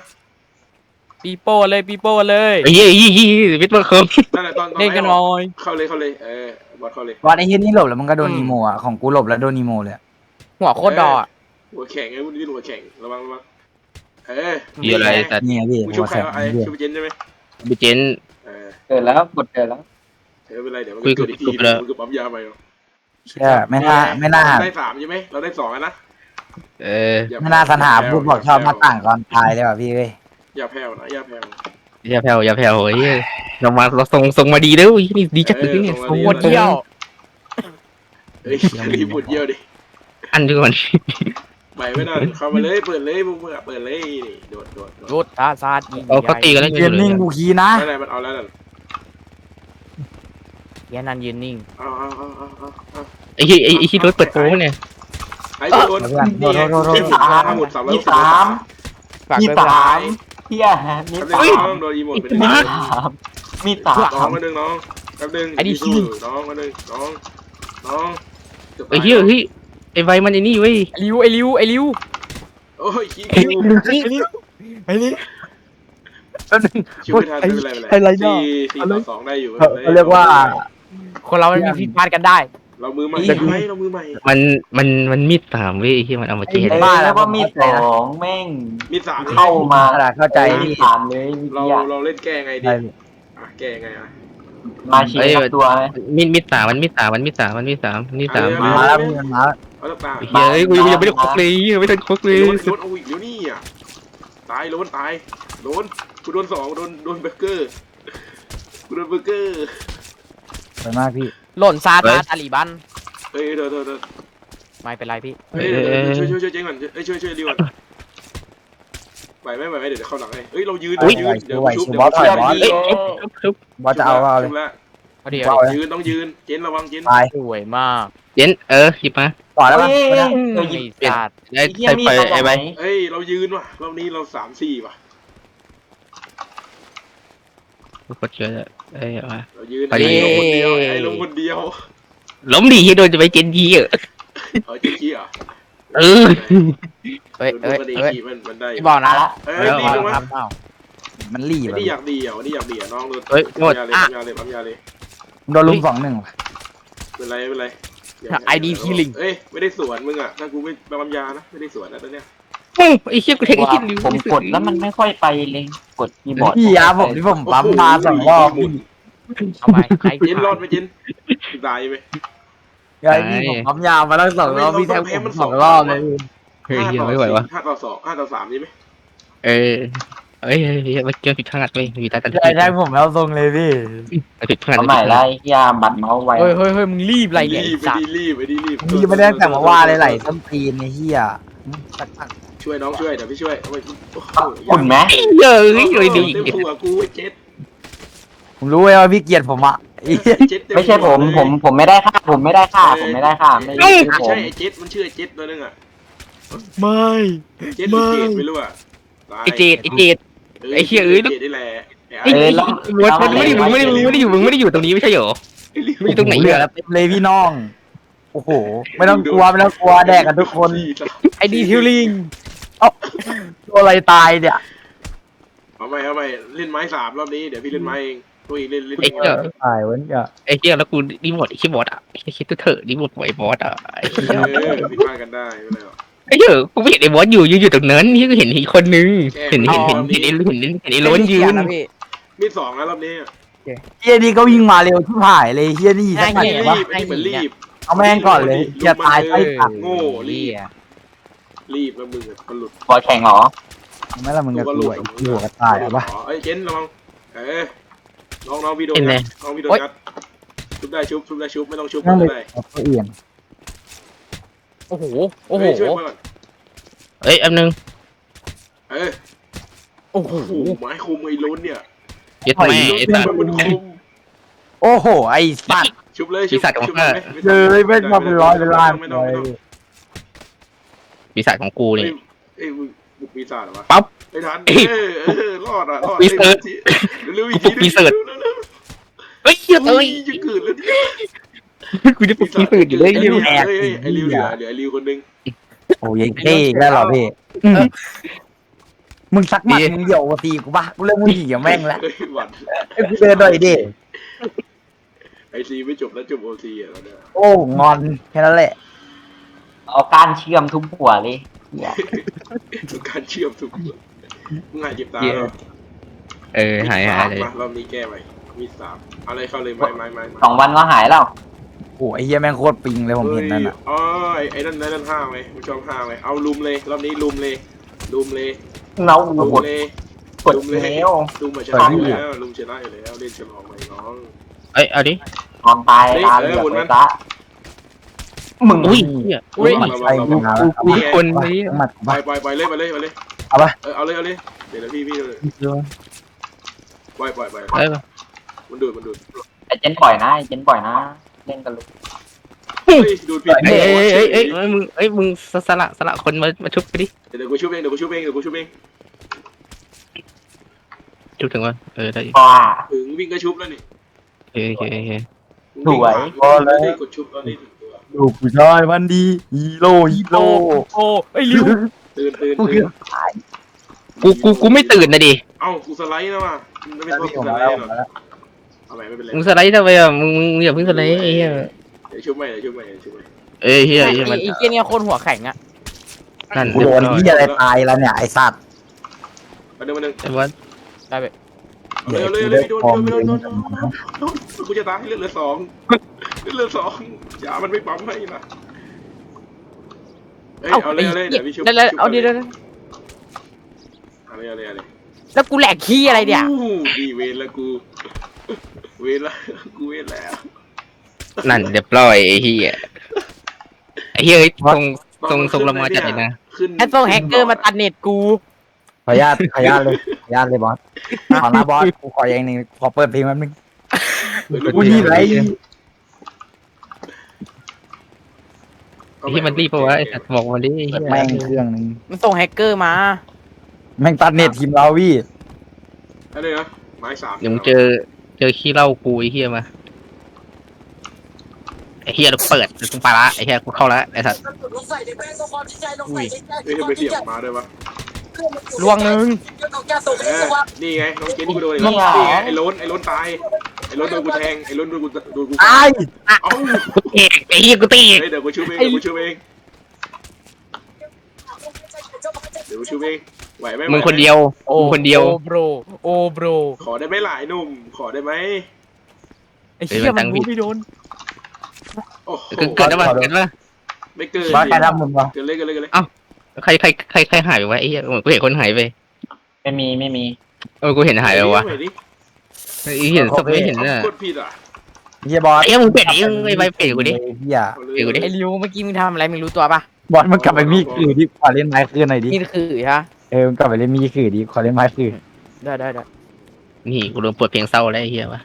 Speaker 1: ปีโป้เลยปีโป้เลย
Speaker 4: ไอ้เหี้ยไอ้เหี้ยไอ้เหี้ยวิทย์มาเคิร์ม
Speaker 3: นั่นแหละตอนตอน
Speaker 1: เล่นกันห
Speaker 3: ไอ้
Speaker 1: น่
Speaker 3: อ
Speaker 1: อ
Speaker 3: อก
Speaker 1: ย
Speaker 3: เข้าเลยเข้าเลยเออบอสเข้าเลย
Speaker 2: บอสไอ้เฮียนี่หลบแล้วมันก็โดน
Speaker 1: อืม
Speaker 2: อีโมอะของกูหลบแล้วโดนอีโมเลยอะ
Speaker 1: หัวโคตรดออะ
Speaker 3: หัวแข็งไอ้พวกนี้หัวแข็งระวังระวังเออ
Speaker 4: เหี้ยอะไรแต่
Speaker 2: นี่ไงพี่
Speaker 3: มึง
Speaker 2: หั
Speaker 3: ชุบ
Speaker 2: ว
Speaker 3: ใคร
Speaker 2: แข็ง
Speaker 3: วะไอ้
Speaker 2: พี่
Speaker 3: ชุบเจนใช่ไหม
Speaker 4: บิเจน
Speaker 3: เออ
Speaker 5: เกิดแล้วกดเกิดแล้ว
Speaker 3: เออไม่เป็นไรเดี๋ยวมัน
Speaker 4: คุย
Speaker 3: เกิดอีกที
Speaker 4: คุยไปแล้ว
Speaker 3: มึงก็ปั๊มยาไปหรอก
Speaker 2: เชื่อไม่น่าไม่น่า
Speaker 3: ได้สามใช่ไหมเราได้สองแล้วนะ
Speaker 4: เออ
Speaker 3: อย่
Speaker 2: ไม่น่าสรรหาพูดบอกชอบมาต่างก่อนตายเลยว่ะพี่เว้ย
Speaker 3: อย่าแผ่วนะอย่าแผ่ว
Speaker 4: อย่าแผ่วอย่าแผ่วไอ้เหี้ยเรามาเราส่งส่งมาดีแล้วไอ้นี่ดีจัดเลยเนี่ย
Speaker 3: เออ
Speaker 4: ส่ง
Speaker 1: หม
Speaker 4: มา
Speaker 1: ดเที่ยว
Speaker 3: เฮ้ยรีบหมดเยี่ยวดิ
Speaker 4: อันดีก่อน
Speaker 3: ไหวไม่ได้เข้ามาเลยเปิดเลยมึงมึงอะเปิดเลยนี่โดดโดดโดด
Speaker 1: รุดตาซาดยิง
Speaker 4: เอาเขาตีกันแล้ว
Speaker 2: เกมนิ่งกูคีนะ
Speaker 3: ไม่เป็นไรมันเอาแล้วนั่น
Speaker 1: แย่นันยืนนิ่ง
Speaker 3: เอาเอาเอาเอาเอาเอา
Speaker 4: ไอ้เหี้ยไอ้ไอ้ที่รถเปิดโปงเนี่ย
Speaker 3: ไอ้โดน
Speaker 2: เพื่อนโทษโทษโทษโทษ
Speaker 5: ยี่สาม
Speaker 3: หมดสามร้อย
Speaker 5: ยี่สาม
Speaker 1: ฝาก
Speaker 5: ยี่
Speaker 1: ด้วย
Speaker 5: สามเฮียยี่
Speaker 3: แป๊บ
Speaker 5: สา
Speaker 3: นึง
Speaker 5: ม
Speaker 3: น้องโดนอีโมดเป็น
Speaker 5: มีสามมีสา
Speaker 3: น้อง
Speaker 5: ม
Speaker 3: มาดึงน้องแป๊บนึง
Speaker 1: ไอ้นี่
Speaker 3: สู้น้องมาดึงน้องน้องกืบ
Speaker 4: ไอ้เหี้ยเฮ้ย ไอ้ไวมันไอ้นี่เว้ย
Speaker 1: ไอ้ลิวไอ้ลิวไอ้ลิว
Speaker 3: โอ้ยขี้
Speaker 1: ไอ้ลิวไอ้ลิวไอ้ลิว
Speaker 3: ชิวไม่ทันไม่เป็นไรไม่
Speaker 2: ไอ้
Speaker 3: เป็น
Speaker 2: ไร
Speaker 3: ไร
Speaker 2: เนาะ
Speaker 3: สี่สี่ต่อสองได้อยู่
Speaker 2: เขาเขาเรียกว่า
Speaker 1: คนเรามันมีผิดพลาดกันได้
Speaker 3: เรามือใหม่
Speaker 2: เดี๋ยว
Speaker 3: ไหมเรามือใหม่
Speaker 4: มันมันมันมีดสามเว้ยไอ้เหี้ยมันเอามาเจน
Speaker 5: เออแล้วก็มีสองแม่ง
Speaker 3: มีสาม
Speaker 5: เข้ามา
Speaker 2: ขนาดเข้าใจ
Speaker 5: มี
Speaker 2: พี่
Speaker 5: สามเลยมี
Speaker 3: เรา
Speaker 5: เฮีย
Speaker 3: เราเล่นแก้ไงดี
Speaker 2: ได้
Speaker 3: อะแก้ไงอะ
Speaker 5: มาเชียร์ตัวไหม
Speaker 4: มีดมีดสามมันมีดสามมันมีดสามมันมีดสามมันมีดสาม
Speaker 3: เอ
Speaker 2: มาแล้วพี่มันมาแล้ว
Speaker 3: เอาต่าง
Speaker 4: ไอ้เหี้ยเอ้ยกูยังไม่ได้ครบเลยยังไม่ได้ครบเลย
Speaker 3: โดนโดนเอาอีกเดี๋ยวนี่อะตายโดนตายโดนกูโดนสองโดนโดนเบอร์เกอร์กูโดนเบอร์เกอร์
Speaker 2: สวยมากพี่
Speaker 1: หล่นซาตาตาลีบัน
Speaker 3: เฮ้ยเดี๋ยวเดี๋ยวเดี๋ยว
Speaker 1: ไม่เป็นไรพี่
Speaker 3: เฮ้ยเดี๋ยวเดี๋ยวช่วยช่วยช่วยเจ๊งก่อนเอ้ยช่วยช่วยดีก่อนไหวไหมไหวไหมเดี๋ยวเดี๋ยวเข้าหลังให้เฮ้ยเรายืน
Speaker 2: อุ้ย
Speaker 3: ยืนเดี๋ยว
Speaker 2: ไหว
Speaker 3: ชุบ
Speaker 2: ชิว
Speaker 3: เดี๋ยว
Speaker 2: บอสถอยบอส
Speaker 3: ชุบ
Speaker 4: เอ้ยชุบชุบบ
Speaker 2: อสจะเอาก็เอาเลย
Speaker 3: ชุบแล้ว
Speaker 1: เอาดี
Speaker 2: เอา
Speaker 1: เอา
Speaker 2: เลย
Speaker 3: ยืนต้องยืนเจนระวังเจน
Speaker 2: ตาย
Speaker 1: สวยมาก
Speaker 4: เจนเออหยิบมา
Speaker 2: ต่อแล้ว
Speaker 5: เฮ้
Speaker 2: ปะ
Speaker 5: ยเออหยิบ
Speaker 1: ไอ้สัตว์
Speaker 4: ได้
Speaker 5: เฮีย
Speaker 4: ใส่
Speaker 5: มี
Speaker 4: ไป
Speaker 5: สอง
Speaker 4: ไอ้
Speaker 5: ไห
Speaker 4: ไว
Speaker 5: ม
Speaker 3: เฮ้ย เรายืนว่ะรอบนี้เราสามสี่ว่ะ
Speaker 4: กดเจอเอ้ยเอามา
Speaker 3: เรายืน
Speaker 4: ไป
Speaker 3: ไอ้
Speaker 4: ดิ
Speaker 3: ลงคนเดียวไอ้ลงคนเดียว
Speaker 4: ล้มดีเฮียโดนจะไปเจนทีอะ
Speaker 3: เออเจ๊กี้อะ
Speaker 4: เออ
Speaker 1: เอ้ย
Speaker 3: ดู
Speaker 1: เอ้ย
Speaker 3: กันดี
Speaker 1: เอ้ย
Speaker 3: กี่มันมันได้
Speaker 1: พี่บอกนะ
Speaker 5: มาละ
Speaker 3: เอ้
Speaker 1: เอ้
Speaker 3: ย
Speaker 1: ย
Speaker 3: ดี
Speaker 1: บอก
Speaker 3: จังวะ
Speaker 1: ทำเปล่า
Speaker 2: มันรีบ
Speaker 3: ไอ้
Speaker 2: อะ
Speaker 3: นี่อยากดีอะไอ้นี่อยากดีอะน้องโดน
Speaker 4: เฮ้ยหมด
Speaker 3: ปั๊มยาเลยปั๊มยาเลยปั๊มยาเลย
Speaker 2: โดนลุมสองหนึ่งว่ะ
Speaker 3: เป็นไรไม่เป็นไร
Speaker 1: ไอดีคิลิง
Speaker 3: เอ้ยไม่ได้สวนมึงอะถ้ากูไม่ปั๊มยานะไม่ได้สวนนะตอนเนี้ย
Speaker 4: โอ้ไอ้เฮียกูเทคไอ้ที่นิ้ว
Speaker 5: ผมกดแล้วมันไม่ค่อยไปเลยกดคีย์บอร์ด
Speaker 2: พี่ยาผมที่ผมปั๊มมาสองรอบพี่
Speaker 1: เอาไปไอ้
Speaker 3: เจนรอดไหมเจนตายไหม
Speaker 2: ยายพี่ผมปั๊มยามาแล้วสองรอบพี่แทงผมสองรอบเลย
Speaker 4: เฮ้ยเฮียไม่ไหววะ
Speaker 3: ห้าต่อสองห้าต่อสามใช่ไหม
Speaker 4: เออ เอ้ยเฮ้ยเฮ้ยมาเจอผิดพลาดไปมีตาตัน
Speaker 2: ยายแทงผมแล้วทรงเลยพี่
Speaker 4: ผิดพลาด
Speaker 5: เอาใหม่ไรเฮียบัตรเมาส์ไว้
Speaker 1: เฮ้ยเฮ้ยเฮ้ยมึงรีบอะไรเนี่ย
Speaker 3: รี
Speaker 1: ไอ้
Speaker 3: บไป
Speaker 1: สัต
Speaker 3: ดี
Speaker 1: ว์
Speaker 3: รีบไปดีรีบ
Speaker 2: พี่ไม่ได้ตั้งแต่มาว่าเลยไหลส้นตีนในเฮีย
Speaker 3: ช่วยน้องช่วยเดี๋ยวพี่ช่วยเอาไปโอ้โห
Speaker 5: คุณไหม
Speaker 4: เยอะเฮ้ยเลยเดียวอีก
Speaker 3: เต็มตัวกูไอ้เจ็ด
Speaker 2: ผมรู้ไว้ว่าพี่เกลียดผมอะ
Speaker 3: เจ็ดเต็
Speaker 5: ไม่ใช่ผมผมผมไม่ได้ค่าผมไม่ได้ค่าผมไม่ได้ค่าไม่ใช่
Speaker 3: ไม่
Speaker 5: ผ
Speaker 3: ใช่
Speaker 5: ม
Speaker 3: ไอ้เจ็ดมันชื่อไอ้เจ็ดตัวนึงอะ
Speaker 2: ไม่
Speaker 3: เจ็ดหรือเจ็ดไม่รู้อะตาย
Speaker 4: ไอ้เจดไอ้เจด ไอ้เหี้ยเอ้ย
Speaker 3: เจ็ดนี่แหละ
Speaker 4: ไอ้
Speaker 5: เออ
Speaker 4: ไอ้
Speaker 5: แล้ว
Speaker 4: มึงไม่ได้มึงไม่ได้อยู่มึงไม่ได้อยู่มึงไม่ได้อยู่ตรงนี้ไม่ใช่เหรอ
Speaker 3: ลิว
Speaker 4: มีตรงไหน
Speaker 2: เหลื
Speaker 4: เย
Speaker 2: อ
Speaker 4: อะ
Speaker 2: เต็มเลยพี่น้อง โอ้โห ไม่ต้องกลัวไม่ต้องกลัวแดกกันทุกคน
Speaker 1: ไอดีทิวลิง
Speaker 2: ตัวอะไรตายเนี่ย
Speaker 3: เอาใหม่เอาใหม่เล่นไม้สามรอบนี้เดี๋ยวพี่เล่นไม้เองตัวเองเล่นเล่น
Speaker 4: ไอ้เหี้ย
Speaker 2: ตายเว้นก็
Speaker 4: ไอ้เหี้ยแล้วกูรีโมทคีย์บอร์ดอะไอ้คิดตัวเถอะรีโมทไอ้บอสอะไอ้เหี้ย
Speaker 3: เออผิดพลาดกันได้ไม่เป็นไรหรอก
Speaker 4: ไอ้เหี้ยกูไม่เห็นไอ้บอสอยู่ยืนอยู่ตรงนั้นนี่ก็เห็นอีกคนนึงเห็นเห็นเห็นเห็นไอ้เห็นเห็นไอ้โล้นยืน
Speaker 1: นะพี่
Speaker 3: มีดสองนะรอบนี้
Speaker 2: เฮียนี่ก็วิ่งมาเร็วที่หายเลยเฮียนี่สักหน่อย
Speaker 1: ไอ้เหี้ย
Speaker 2: วะ
Speaker 3: รีบไอ้นี่เหมือนรีบ
Speaker 2: เอาแม่งก่อนเลยจะตายไปตัด
Speaker 3: โง่รีบรีบแล้วมึงอะมันหลุด
Speaker 5: บอลแข่งเหรอ
Speaker 2: ไม่ละมึงก็รวยอยู่กับตายหรอปะ
Speaker 3: เอ้ยเจนระวังเอ้ยน้องน้องพี่โดน
Speaker 4: เห็นไหม
Speaker 3: ยัดน้องพี่โดนยัดชุบได้ชุบชุบได้ชุบไม่ต้องชุบ
Speaker 2: นั่งเล
Speaker 3: ก็
Speaker 2: ย
Speaker 3: ได้
Speaker 2: เอาตัวเอียง
Speaker 1: โอ้โห โอ้โห
Speaker 3: เฮ้ยช่วยมาก่อน
Speaker 4: เอ้ยอันนึง
Speaker 3: เอ้ย
Speaker 1: โอ้โห
Speaker 3: โอ้โหไม้คุมไอ้ล้นเนี่ย
Speaker 4: ยึดแม่ไอ้สัตว์
Speaker 3: มันคุม
Speaker 2: โอ้โห ไอ้สัตว์
Speaker 3: ชุบเลย
Speaker 4: ปีศาจของ
Speaker 3: ชุบ
Speaker 4: ข้า
Speaker 2: เลยไม่มาเป็นร้อยเป็นล้าน
Speaker 3: ไม่
Speaker 2: เล
Speaker 3: ต้องไม่
Speaker 2: ย
Speaker 3: ต้อง
Speaker 4: ปีศาจของกู
Speaker 3: เอ้ย
Speaker 4: นี่
Speaker 3: เอ้ยมึงบุกปีศาจเหรอวะ
Speaker 4: ปั๊บ
Speaker 3: ไม่ทัน
Speaker 4: เอ้ย
Speaker 3: เออเออรอดอะรอด
Speaker 4: ปีศาจ
Speaker 3: เร็วๆอีก
Speaker 4: พว
Speaker 3: ที
Speaker 4: กปีศาจ
Speaker 3: เร็วๆ
Speaker 4: เฮ้ยเหี้ย
Speaker 3: เฮ้
Speaker 4: เอ้
Speaker 3: ย
Speaker 4: ย
Speaker 3: จะเกิดแล้วเนี่ย
Speaker 4: กูจะปลุกปีศาจอยู่เลย
Speaker 3: ไอ้
Speaker 4: เหี้ย
Speaker 3: ริวเอ้ยไอ้ริวเหลือเหลือไอ้ริวคนหนึง
Speaker 2: โอ้ยเท่ได้เหรอพี่มึงสักหมัดมึงเดี่ยวกับตีกูปะกูเริ่มมึงหนีกับแม่งแล้ว
Speaker 3: เฮ้ยหวัด
Speaker 2: ไอ้กูเดินหน่อยดิ
Speaker 3: ไอซีไม่จบแล้วจบโอซีอะตอนเนี้ย
Speaker 2: โอ้งอนแค่นั้นแหละ
Speaker 5: เอาก้านเชื่อมทุบหัวเลยเหี้ย
Speaker 3: คือการเชื่อมทุกคนมึงหายเจ็บตา
Speaker 4: เหี้ย
Speaker 3: แล้ว
Speaker 4: เออหายหายเลย
Speaker 3: มารอบนี้แก้ไปมีสามเอะไรเข้าเลยไม้ไม้ไม้ไม้
Speaker 5: สองวันก็หายแล้ว
Speaker 2: โอ้ไอ้เหี้ยแม่งโคตรปิงเลยผมเห็นนั่นอะ
Speaker 3: อ๋อไอ้ไอ้นั่นนั่นนั่นห้าไหมมึงชอบห้าไหมเอาลุมเลยรอบนี้ลุมเลยลุมเลย
Speaker 5: เงา
Speaker 3: ลุม
Speaker 5: กด
Speaker 3: เลย
Speaker 5: กดเล้ว
Speaker 3: ลุมมาชนะอยู่แล้วลุมชนะอยู่แล้วเล่นฉลองไหมน้อง
Speaker 4: เอ้ยเอาดิ
Speaker 5: นอนตายตาเหลือกไปซะมึง
Speaker 4: อุ้ยเหี้ย
Speaker 1: อุ้ย
Speaker 2: ใส่กูมาแล้ว
Speaker 4: กูคนนี้
Speaker 2: หมัด
Speaker 3: ไปไปไปเลยไปเลยไปเลย
Speaker 2: เอาปะ
Speaker 3: เออเอาเลยเอาเลยเดี๋ยวนะพี่พี่เลยปล่อยปล่อยปล่อย
Speaker 4: เอ้ย
Speaker 3: มันดูดมันดูด
Speaker 5: ไอ้เจนปล่อยนะไอ้เจนปล่อยนะ เล่นกันเลย
Speaker 3: เฮ้ยดูดผิด
Speaker 4: เอ้ยเอ้ยเอ้ยเอ้ยมึงเอ้ยมึงสละสละคนมามาชุบไปดิ
Speaker 3: เดี๋ยวกูชุบเองเดี๋ยวกูชุบเองเดี๋ยวกูชุบเอง
Speaker 4: ชุบถึงว่าเออได้
Speaker 5: เพราะว่า
Speaker 3: ถึงวิ่งก็ชุบแล้วนี่
Speaker 4: เออโอเคโอเค
Speaker 5: สวย
Speaker 3: พอแล้วกดชุบตอนนี้ถึงตัว
Speaker 2: ดูผู้ชายมันดีฮีโร่ฮีโร่
Speaker 1: โอ้ไอ้ลิว
Speaker 3: ตื่นตื่นตื่น
Speaker 4: กูกูกูไม่ตื่นนะดิ
Speaker 3: เอ้ากูสไลด์นะว่ะไม่เป็น
Speaker 2: แล้ว
Speaker 3: เพราะ
Speaker 2: พี่
Speaker 3: กู
Speaker 2: ผม
Speaker 3: ส
Speaker 2: มา
Speaker 3: ไล
Speaker 2: แล้ว
Speaker 3: ด์
Speaker 2: ผม
Speaker 3: หรอก
Speaker 2: มาแล้ว
Speaker 3: เอาใหม่ไม่เป็นไร
Speaker 4: มึงสไลด์ทำไมอะมึงมึงอย่าเพิ่งสไลด์ไอ้เหี้ย
Speaker 3: เดี๋ยวชุบใหม่เดี๋ยวชุบใหม่เดี๋ยวชุบใหม่
Speaker 4: เอ้ยเหี้ย
Speaker 1: ไอ้
Speaker 4: เหี้ยมัน
Speaker 1: ไอ้เหี้ยเนี่ยโคนหัวแข็งอะ
Speaker 4: นั่น
Speaker 2: กูโดนที่อะไรตายแล้วเนี่ยไอ้สัตว์
Speaker 3: มาเดินมาเดิน
Speaker 4: แต่ว่า
Speaker 1: ได้ไป
Speaker 3: เร็วเร็วเร็วโดนโดนโดนโดนโดนกูจะตายเลือดเหลือสองเลือดเหลือสองยามันไม่ปั๊มให้นะเอ้ย
Speaker 1: เอ้า
Speaker 3: เอาเล
Speaker 1: ไอ้
Speaker 3: ยเอาเลยเดี๋ยวพี่ชุบ
Speaker 1: ได้เลยเอาดีเลย
Speaker 3: เอาเลยเอาเลยเอาเลย
Speaker 1: แล้วกูแหลกขี้อะไรเนี่ย
Speaker 3: อู้ดีเวรแล้วกู เวรแล้วกูเวรแล้ว
Speaker 4: นั่นเรียบร้อยไอ้เหี้ยไอ้เหี้ยทรงทรงทรงละมาจัดเลยนะ
Speaker 3: ขึ้น
Speaker 1: ไอ้โซ่แฮกเกอร์มาตัดเน็ตกู
Speaker 2: ขออนุญาตขออนุญาตเลยขออนุญาตเลยบอสขอหน้าบอสกูขออย่างหนึ่งขอเปิดเพลงแป๊บนึงกูนี่ไร
Speaker 4: ไอ้ที่มันรีบปะวะไอ้สัตว์บอกมันดิไอ้เหี้ย
Speaker 2: แม่งเครื่องนึง
Speaker 1: มันส่งแฮกเกอร์มา
Speaker 2: แม่งตัดเน็ตทีมเราพี่
Speaker 3: ได้เลยนะไม้สาม
Speaker 4: เดี๋ยวมึงเจอ เจอขี้เหล้ากูไอ้เหี้ยมาไอ้เหี้ยเราเปิดเดี๋ยวกูไปละไอ้เหี้ยกูเข้าละไอ้สัตว์
Speaker 1: อุ้ย
Speaker 3: เฮ้ยทำไมเสียงมาด้วยวะ
Speaker 1: ลวงหนึ่ง
Speaker 3: เออนี่ไงน้องเจนกูโดนอีกแล้วนี่ไงไอ้ล้นไอ้ล้นตายไอ้ล้นโดนกูแทงไอ้ล้นโดนกูโดนกู
Speaker 2: ตาย
Speaker 3: เอ้า
Speaker 4: กูเตะไอ้เหี้ยกูเตะ
Speaker 3: เฮ้ยเดี๋ยวกูช่วยเองเดี๋ยวกูช่วยเองเดี๋ยวกูช่วยเอง ไหวไหม
Speaker 4: มึงคนเดียว
Speaker 1: โอ้
Speaker 4: มึงคนเดียว
Speaker 1: โอ้โบรโอ้โบร
Speaker 3: ขอได้ไหมหลายหนุ่ม ขอได้ไหม
Speaker 1: ไอ้เหี้ยมันรู้ไม่โดน
Speaker 3: โอ้โห
Speaker 4: เกิดเกิดได้ปะเกิดได้ปะ
Speaker 3: ไม่เกิน
Speaker 2: บอสใครทำมึงวะ
Speaker 3: เกินเลยเกินเลยเกินเลย
Speaker 4: ใครใครใครใครหายไปวะไอ้เหี้ยกูเห็นคนหายไป
Speaker 5: ไม่มีไม่มี
Speaker 4: เออกูเห็นหายไปวะ
Speaker 3: หน่อยดิ
Speaker 4: ไอ้เห็นศพไม่เห็นน่ะ
Speaker 3: กดผิดอะ
Speaker 2: เฮียบอส
Speaker 4: ไอ้เหี้ยมึงเปลี่ยนไอ้เหี้ยไอ้ใบเปลี่ยนกูดิ
Speaker 2: เฮีย
Speaker 3: อาเลย
Speaker 4: เดี๋ยวดิ
Speaker 1: ไอ้ลิวเมื่อกี้มึงทำอะไรมึงรู้ตัวปะ
Speaker 2: บอสมึงกลับไปมีคือดิขอเล่นไม้คืนหน่อยดิ
Speaker 1: นี่คือฮะ
Speaker 2: เออมึงกลับไปเล่นมีคือดิขอเล่นไม้คืน
Speaker 1: ได้ได้ได้
Speaker 4: นี่กูโดนเปิดเพลงเศร้าแล้วไอ้เหี้ยวะ